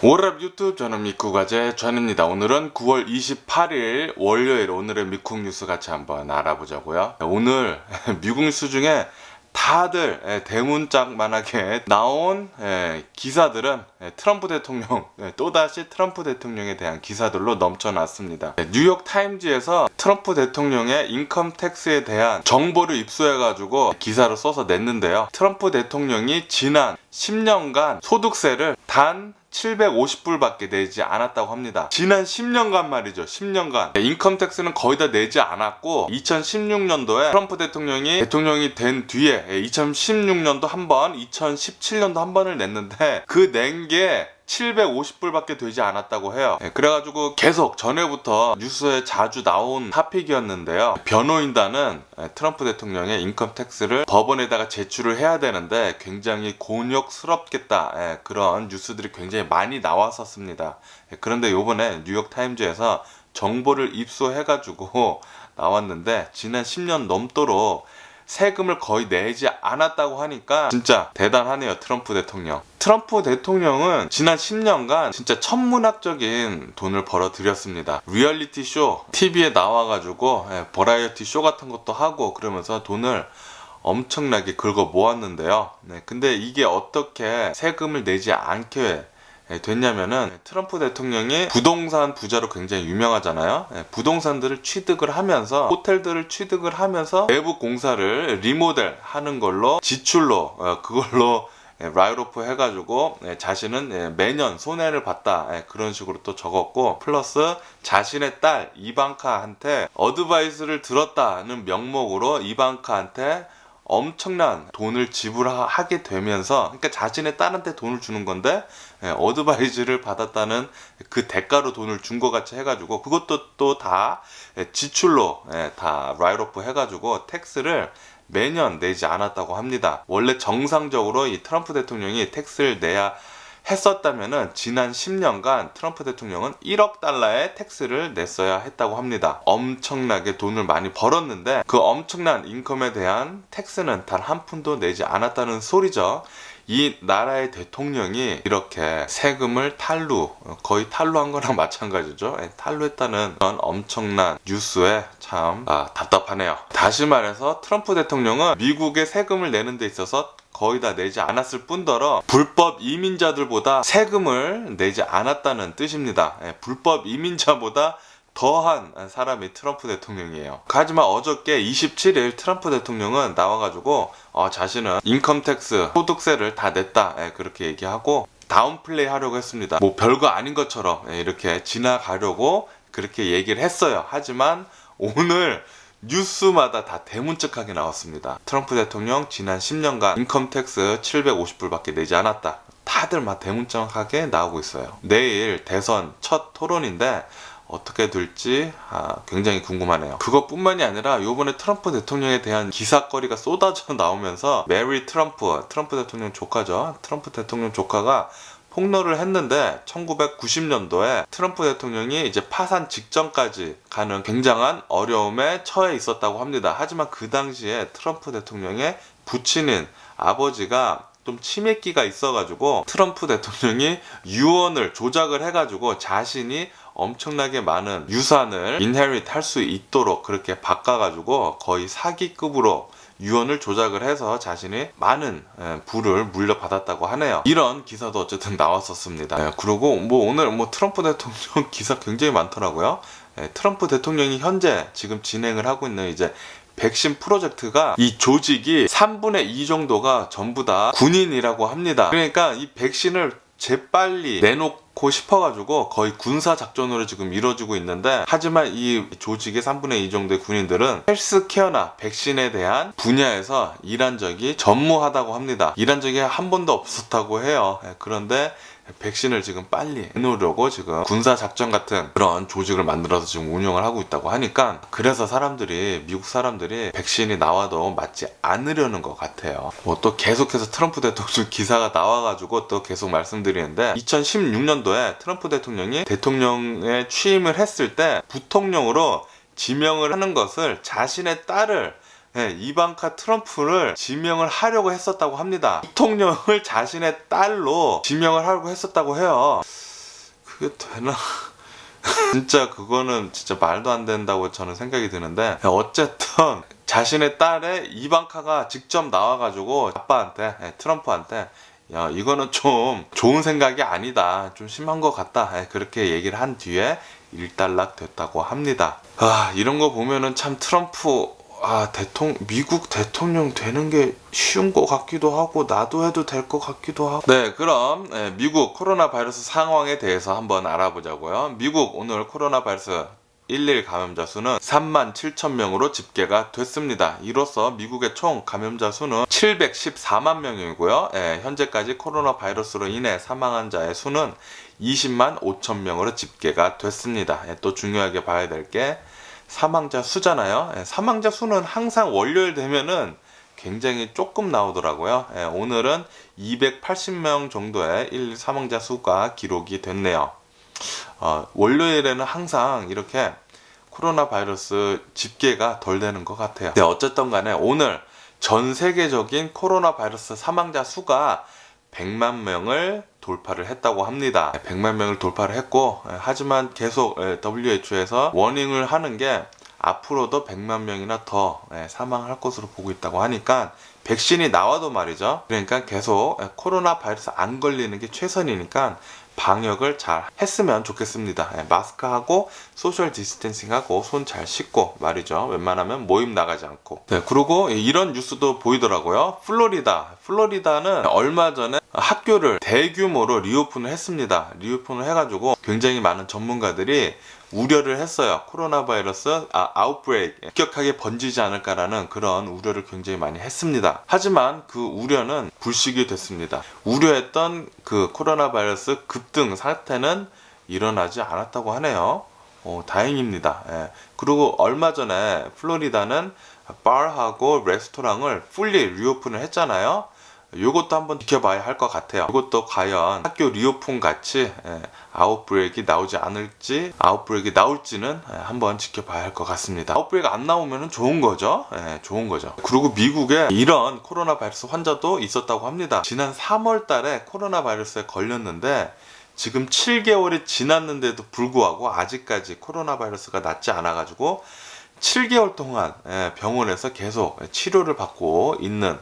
오랍 유튜브 저는 미쿠가제 전입니다. 오늘은 9월 28일 월요일 오늘의 미국 뉴스 같이 한번 알아보자고요. 오늘 미국 뉴스 중에 다들 예, 대문짝만하게 나온 예, 기사들은 예, 트럼프 대통령 예, 또다시 트럼프 대통령에 대한 기사들로 넘쳐났습니다. 예, 뉴욕 타임즈에서 트럼프 대통령의 인컴 텍스에 대한 정보를 입수해 가지고 기사를 써서 냈는데요. 트럼프 대통령이 지난 10년간 소득세를 단 750불밖에 내지 않았다고 합니다. 지난 10년간 말이죠. 10년간. 인컴텍스는 거의 다 내지 않았고 2016년도에 트럼프 대통령이 대통령이 된 뒤에 2016년도 한 번, 2017년도 한 번을 냈는데 그 낸 게 750불밖에 되지 않았다고 해요. 예, 그래가지고 계속 전에부터 뉴스에 자주 나온 타픽이었는데요. 변호인단은 예, 트럼프 대통령의 인컴 텍스를 법원에다가 제출을 해야 되는데 굉장히 곤욕스럽겠다. 예, 그런 뉴스들이 굉장히 많이 나왔었습니다. 예, 그런데 요번에 뉴욕 타임즈에서 정보를 입수해가지고 나왔는데 지난 10년 넘도록 세금을 거의 내지 않았다고 하니까 진짜 대단하네요 트럼프 대통령. 트럼프 대통령은 지난 10년간 진짜 천문학적인 돈을 벌어들였습니다. 리얼리티 쇼 TV에 나와가지고 예, 버라이어티 쇼 같은 것도 하고 그러면서 돈을 엄청나게 긁어 모았는데요. 네, 근데 이게 어떻게 세금을 내지 않게 예, 됐냐면은 트럼프 대통령이 부동산 부자로 굉장히 유명하잖아요. 예, 부동산들을 취득을 하면서 호텔들을 취득을 하면서 내부 공사를 리모델 하는 걸로 지출로 어, 그걸로 예, 라이로프 해가지고 예, 자신은 예, 매년 손해를 봤다 예, 그런 식으로 또 적었고 플러스 자신의 딸 이방카한테 어드바이스를 들었다는 명목으로 이방카한테 엄청난 돈을 지불하게 되면서 그러니까 자신의 딸한테 돈을 주는 건데 예, 어드바이즈를 받았다는 그 대가로 돈을 준 것 같이 해가지고 그것도 또 다 지출로 예, 다 라이로프 해가지고 텍스를 매년 내지 않았다고 합니다. 원래 정상적으로 이 트럼프 대통령이 텍스를 내야 했었다면은 지난 10년간 트럼프 대통령은 1억 달러의 텍스를 냈어야 했다고 합니다. 엄청나게 돈을 많이 벌었는데 그 엄청난 인컴에 대한 텍스는 단 한 푼도 내지 않았다는 소리죠. 이 나라의 대통령이 이렇게 세금을 탈루, 거의 탈루한 거랑 마찬가지죠. 예, 탈루했다는 그런 엄청난 뉴스에 참 아, 답답하네요. 다시 말해서 트럼프 대통령은 미국의 세금을 내는 데 있어서 거의 다 내지 않았을 뿐더러 불법 이민자들보다 세금을 내지 않았다는 뜻입니다. 예, 불법 이민자보다 더한 사람이 트럼프 대통령이에요. 하지만 어저께 27일 트럼프 대통령은 나와가지고 어, 자신은 인컴텍스 소득세를 다 냈다 예, 그렇게 얘기하고 다운플레이 하려고 했습니다. 뭐 별거 아닌 것처럼 예, 이렇게 지나가려고 그렇게 얘기를 했어요. 하지만 오늘 뉴스마다 다 대문짝하게 나왔습니다. 트럼프 대통령 지난 10년간 인컴텍스 750불밖에 내지 않았다. 다들 막 대문짝하게 나오고 있어요. 내일 대선 첫 토론인데 어떻게 될지 아, 굉장히 궁금하네요. 그것뿐만이 아니라 요번에 트럼프 대통령에 대한 기사거리가 쏟아져 나오면서 메리 트럼프, 트럼프 대통령 조카죠. 트럼프 대통령 조카가 폭로를 했는데 1990년도에 트럼프 대통령이 이제 파산 직전까지 가는 굉장한 어려움에 처해 있었다고 합니다. 하지만 그 당시에 트럼프 대통령의 부친인 아버지가 좀 치매기가 있어가지고 트럼프 대통령이 유언을 조작을 해가지고 자신이 엄청나게 많은 유산을 인헤리트 할수 있도록 그렇게 바꿔가지고 거의 사기급으로 유언을 조작을 해서 자신이 많은 예, 부를 물려받았다고 하네요. 이런 기사도 어쨌든 나왔었습니다. 예, 그리고 뭐 오늘 뭐 트럼프 대통령 기사 굉장히 많더라고요. 예, 트럼프 대통령이 현재 지금 진행을 하고 있는 이제 백신 프로젝트가 이 조직이 3분의 2 정도가 전부 다 군인이라고 합니다. 그러니까 이 백신을 재빨리 내놓고 싶어가지고 거의 군사 작전으로 지금 이루어지고 있는데 하지만 이 조직의 3분의 2 정도의 군인들은 헬스케어나 백신에 대한 분야에서 일한 적이 전무하다고 합니다. 일한 적이 한 번도 없었다고 해요. 예, 그런데 백신을 지금 빨리 내놓으려고 지금 군사 작전 같은 그런 조직을 만들어서 지금 운영을 하고 있다고 하니까 그래서 사람들이 미국 사람들이 백신이 나와도 맞지 않으려는 것 같아요. 뭐 또 계속해서 트럼프 대통령 기사가 나와가지고 또 계속 말씀드리는데 2016년도에 트럼프 대통령이 대통령에 취임을 했을 때 부통령으로 지명을 하는 것을 자신의 딸을 네, 이방카 트럼프를 지명을 하려고 했었다고 합니다. 부통령을 자신의 딸로 지명을 하려고 했었다고 해요. 그게 되나? 진짜 그거는 진짜 말도 안 된다고 저는 생각이 드는데 어쨌든 자신의 딸의 이방카가 직접 나와가지고 아빠한테 예, 트럼프한테 야 이거는 좀 좋은 생각이 아니다 좀 심한 것 같다 예, 그렇게 얘기를 한 뒤에 일단락 됐다고 합니다 아 이런 거 보면은 참 트럼프 아 대통령 미국 대통령 되는 게 쉬운 것 같기도 하고 나도 해도 될 것 같기도 하고 네 그럼 예, 미국 코로나 바이러스 상황에 대해서 한번 알아보자고요 미국 오늘 코로나 바이러스 11 감염자 수는 3만 7천 명으로 집계가 됐습니다. 이로써 미국의 총 감염자 수는 714만 명이고요. 예, 현재까지 코로나 바이러스로 인해 사망한 자의 수는 20만 5천 명으로 집계가 됐습니다. 예, 또 중요하게 봐야 될 게 사망자 수잖아요. 예, 사망자 수는 항상 월요일 되면은 굉장히 조금 나오더라고요. 예, 오늘은 280명 정도의 일 사망자 수가 기록이 됐네요. 어, 월요일에는 항상 이렇게 코로나 바이러스 집계가 덜 되는 것 같아요. 네, 어쨌든 간에 오늘 전 세계적인 코로나 바이러스 사망자 수가 100만 명을 돌파를 했다고 합니다. 100만 명을 돌파를 했고, 예, 하지만 계속 예, WHO에서 워닝을 하는 게 앞으로도 100만 명이나 더 예, 사망할 것으로 보고 있다고 하니까 백신이 나와도 말이죠. 그러니까 계속 예, 코로나 바이러스 안 걸리는 게 최선이니까 방역을 잘 했으면 좋겠습니다. 예, 마스크하고 소셜 디스텐싱하고 손 잘 씻고 말이죠. 웬만하면 모임 나가지 않고. 네, 그리고 이런 뉴스도 보이더라고요. 플로리다. 플로리다는 얼마 전에 학교를 대규모로 리오픈을 했습니다. 리오픈을 해가지고 굉장히 많은 전문가들이 우려를 했어요. 코로나 바이러스 아, 아웃브레이크 급격하게 번지지 않을까라는 그런 우려를 굉장히 많이 했습니다. 하지만 그 우려는 불식이 됐습니다. 우려했던 그 코로나 바이러스 급등 사태는 일어나지 않았다고 하네요. 어, 다행입니다. 예. 그리고 얼마 전에 플로리다는 바하고 레스토랑을 풀리 리오픈을 했잖아요. 요것도 한번 지켜봐야 할 것 같아요. 이것도 과연 학교 리오픈 같이 예, 아웃브레이크 나오지 않을지 아웃브레이크 나올지는 예, 한번 지켜봐야 할 것 같습니다. 아웃브레이크 안 나오면 좋은 거죠. 예, 좋은 거죠. 그리고 미국에 이런 코로나 바이러스 환자도 있었다고 합니다. 지난 3월 달에 코로나 바이러스에 걸렸는데 지금 7개월이 지났는데도 불구하고 아직까지 코로나 바이러스가 낫지 않아 가지고 7개월 동안 예, 병원에서 계속 치료를 받고 있는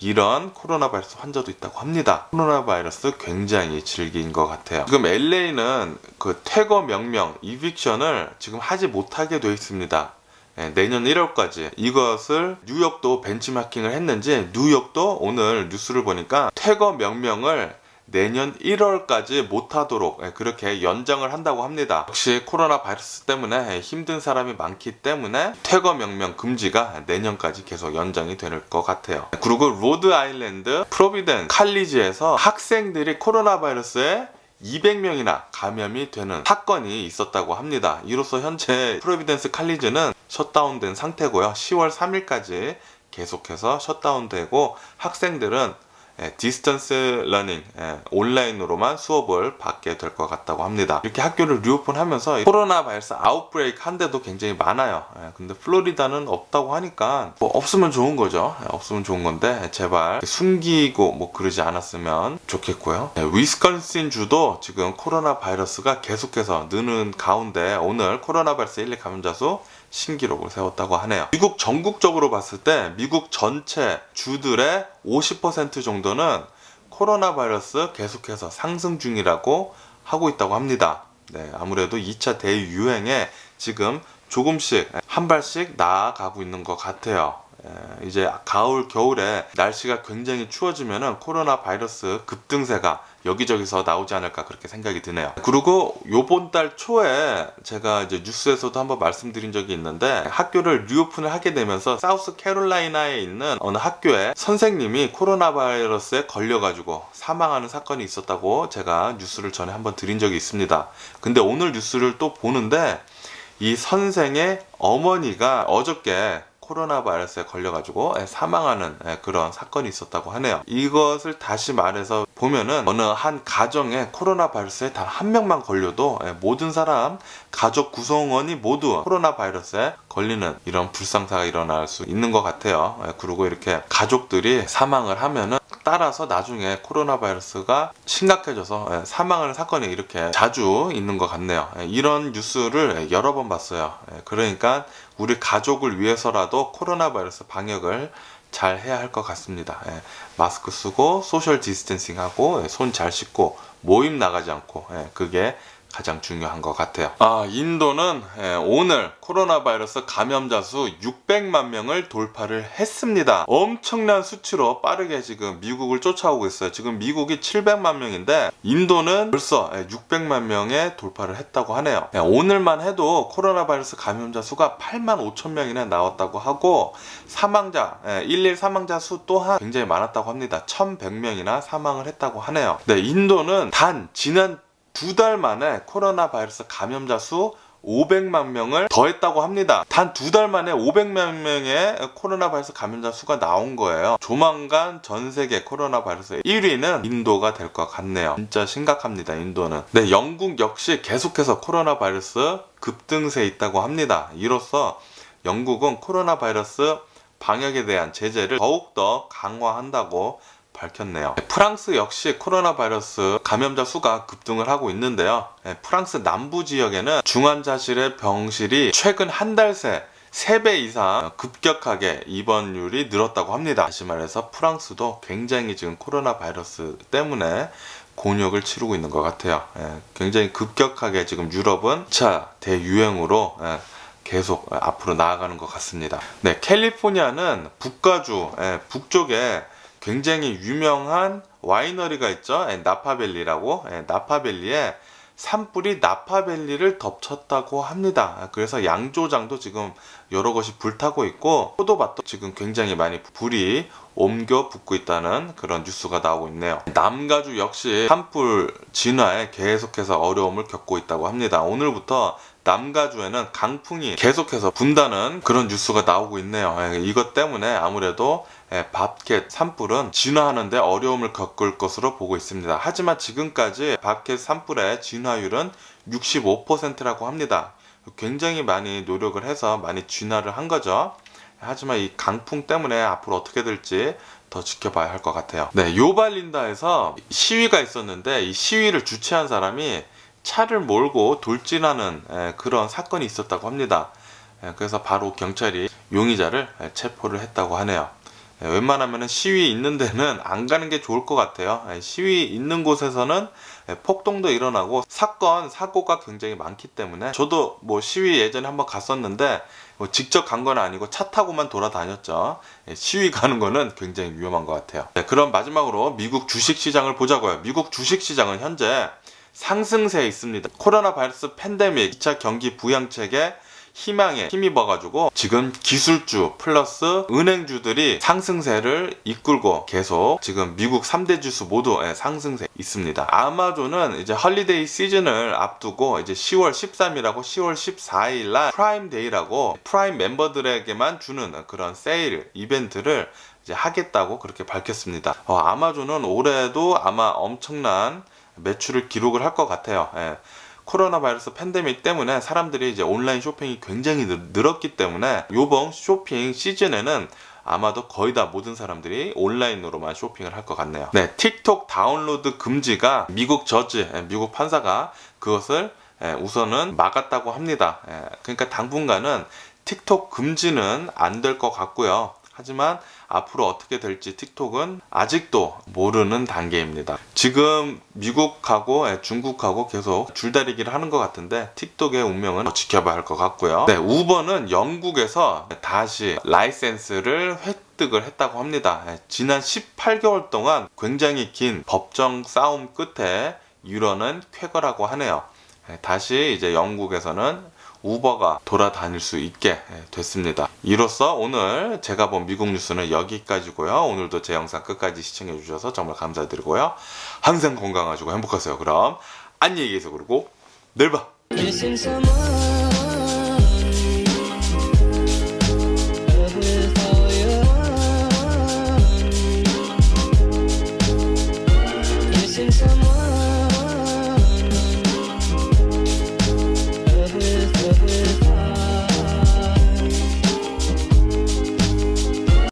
이런 코로나 바이러스 환자도 있다고 합니다. 코로나 바이러스 굉장히 질기인 것 같아요. 지금 LA는 그 퇴거 명령, 이빅션을 지금 하지 못하게 되어 있습니다. 예, 내년 1월까지 이것을 뉴욕도 벤치마킹을 했는지 뉴욕도 오늘 뉴스를 보니까 퇴거 명령을 내년 1월까지 못하도록 예, 그렇게 연장을 한다고 합니다. 역시 코로나 바이러스 때문에 힘든 사람이 많기 때문에 퇴거 명령 금지가 내년까지 계속 연장이 될 것 같아요. 그리고 로드 아일랜드 프로비덴 칼리지에서 학생들이 코로나 바이러스에 200명이나 감염이 되는 사건이 있었다고 합니다. 이로써 현재 프로비덴스 칼리지는 셧다운된 상태고요. 10월 3일까지 계속해서 셧다운되고 학생들은 예, 디스턴스 러닝 예, 온라인으로만 수업을 받게 될 것 같다고 합니다. 이렇게 학교를 리오픈하면서 코로나 바이러스 아웃브레이크 한 데도 굉장히 많아요. 예, 근데 플로리다는 없다고 하니까 뭐 없으면 좋은 거죠. 예, 없으면 좋은 건데 제발 숨기고 뭐 그러지 않았으면 좋겠고요. 예, 위스콘신 주도 지금 코로나 바이러스가 계속해서 느는 가운데 오늘 코로나 바이러스 1, 2 감염자 수 신기록을 세웠다고 하네요. 미국 전국적으로 봤을 때 미국 전체 주들의 50% 정도는 코로나 바이러스 계속해서 상승 중이라고 하고 있다고 합니다. 네, 아무래도 2차 대유행에 지금 조금씩 한 발씩 나아가고 있는 것 같아요. 예, 이제 가을 겨울에 날씨가 굉장히 추워지면은 코로나 바이러스 급등세가 여기저기서 나오지 않을까 그렇게 생각이 드네요. 그리고 요번 달 초에 제가 이제 뉴스에서도 한번 말씀드린 적이 있는데 학교를 리오픈을 하게 되면서 사우스 캐롤라이나에 있는 어느 학교에 선생님이 코로나 바이러스에 걸려가지고 사망하는 사건이 있었다고 제가 뉴스를 전에 한번 드린 적이 있습니다. 근데 오늘 뉴스를 또 보는데 이 선생의 어머니가 어저께 코로나 바이러스에 걸려가지고 사망하는 그런 사건이 있었다고 하네요. 이것을 다시 말해서 보면은 어느 한 가정에 코로나 바이러스에 단 한 명만 걸려도 예, 모든 사람 가족 구성원이 모두 코로나 바이러스에 걸리는 이런 불상사가 일어날 수 있는 것 같아요. 예, 그리고 이렇게 가족들이 사망을 하면은 따라서 나중에 코로나 바이러스가 심각해져서 예, 사망하는 사건이 이렇게 자주 있는 것 같네요. 예, 이런 뉴스를 여러 번 봤어요. 예, 그러니까 우리 가족을 위해서라도 코로나 바이러스 방역을 잘 해야 할 것 같습니다. 예, 마스크 쓰고 소셜 디스텐싱 하고 예, 손 잘 씻고 모임 나가지 않고 예, 그게 가장 중요한 것 같아요. 아, 인도는 예, 오늘 코로나 바이러스 감염자 수 600만 명을 돌파를 했습니다. 엄청난 수치로 빠르게 지금 미국을 쫓아오고 있어요. 지금 미국이 700만 명인데 인도는 벌써 예, 600만 명에 돌파를 했다고 하네요. 예, 오늘만 해도 코로나 바이러스 감염자 수가 8만 5천 명이나 나왔다고 하고 사망자, 예, 일일 사망자 수 또한 굉장히 많았다고 합니다. 1,100명이나 사망을 했다고 하네요. 네, 인도는 단 지난 두 달 만에 코로나 바이러스 감염자 수 500만 명을 더했다고 합니다. 단 두 달 만에 500만 명의 코로나 바이러스 감염자 수가 나온 거예요. 조만간 전 세계 코로나 바이러스 1위는 인도가 될 것 같네요. 진짜 심각합니다. 인도는. 네, 영국 역시 계속해서 코로나 바이러스 급등세에 있다고 합니다. 이로써 영국은 코로나 바이러스 방역에 대한 제재를 더욱더 강화한다고 밝혔네요. 프랑스 역시 코로나 바이러스 감염자 수가 급등을 하고 있는데요. 예, 프랑스 남부 지역에는 중환자실의 병실이 최근 한 달 새 3배 이상 급격하게 입원율이 늘었다고 합니다. 다시 말해서 프랑스도 굉장히 지금 코로나 바이러스 때문에 곤욕을 치르고 있는 것 같아요. 예, 굉장히 급격하게 지금 유럽은 차 대유행으로 예, 계속 앞으로 나아가는 것 같습니다. 네, 캘리포니아는 북가주, 예, 북쪽에 굉장히 유명한 와이너리가 있죠. 예, 나파밸리라고. 예, 나파밸리에 산불이 나파밸리를 덮쳤다고 합니다. 그래서 양조장도 지금 여러 것이 불타고 있고 포도밭도 지금 굉장히 많이 불이 옮겨 붙고 있다는 그런 뉴스가 나오고 있네요. 남가주 역시 산불 진화에 계속해서 어려움을 겪고 있다고 합니다. 오늘부터 남가주에는 강풍이 계속해서 분다는 그런 뉴스가 나오고 있네요. 예, 이것 때문에 아무래도 예, 밥캣 산불은 진화하는데 어려움을 겪을 것으로 보고 있습니다. 하지만 지금까지 밥캣 산불의 진화율은 65%라고 합니다. 굉장히 많이 노력을 해서 많이 진화를 한 거죠. 하지만 이 강풍 때문에 앞으로 어떻게 될지 더 지켜봐야 할 것 같아요. 네, 요발린다에서 시위가 있었는데 이 시위를 주최한 사람이 차를 몰고 돌진하는 에, 그런 사건이 있었다고 합니다. 에, 그래서 바로 경찰이 용의자를 에, 체포를 했다고 하네요. 에, 웬만하면 시위 있는 데는 안 가는 게 좋을 것 같아요. 에, 시위 있는 곳에서는 에, 폭동도 일어나고 사건 사고가 굉장히 많기 때문에 저도 뭐 시위 예전에 한번 갔었는데 뭐 직접 간 건 아니고 차 타고만 돌아다녔죠. 예, 시위 가는 거는 굉장히 위험한 것 같아요. 네, 그럼 마지막으로 미국 주식 시장을 보자고요. 미국 주식 시장은 현재 상승세에 있습니다. 코로나 바이러스 팬데믹 2차 경기 부양책에 희망에 힘입어가지고 지금 기술주 플러스 은행주들이 상승세를 이끌고 계속 지금 미국 3대 지수 모두 예, 상승세 있습니다. 아마존은 이제 헐리데이 시즌을 앞두고 이제 10월 13일하고 10월 14일 날 프라임 데이라고 프라임 멤버들에게만 주는 그런 세일 이벤트를 하겠다고 그렇게 밝혔습니다. 어, 아마존은 올해도 아마 엄청난 매출을 기록을 할 것 같아요. 예. 코로나 바이러스 팬데믹 때문에 사람들이 이제 온라인 쇼핑이 굉장히 늘- 늘었기 때문에 요번 쇼핑 시즌에는 아마도 거의 다 모든 사람들이 온라인으로만 쇼핑을 할 것 같네요. 네, 틱톡 다운로드 금지가 미국 저지, 예, 미국 판사가 그것을 예, 우선은 막았다고 합니다. 예, 그러니까 당분간은 틱톡 금지는 안 될 것 같고요. 하지만 앞으로 어떻게 될지 틱톡은 아직도 모르는 단계입니다. 지금 미국하고 예, 중국하고 계속 줄다리기를 하는 것 같은데 틱톡의 운명은 더 지켜봐야 할 것 같고요. 네, 우버는 영국에서 다시 라이센스를 획득을 했다고 합니다. 예, 지난 18개월 동안 굉장히 긴 법정 싸움 끝에 이뤄낸 쾌거라고 하네요. 예, 다시 이제 영국에서는 우버가 돌아다닐 수 있게 예, 됐습니다. 이로써 오늘 제가 본 미국 뉴스는 여기까지고요. 오늘도 제 영상 끝까지 시청해 주셔서 정말 감사드리고요. 항상 건강하시고 행복하세요. 그럼 안녕히 계세요. 그리고 내일 봐.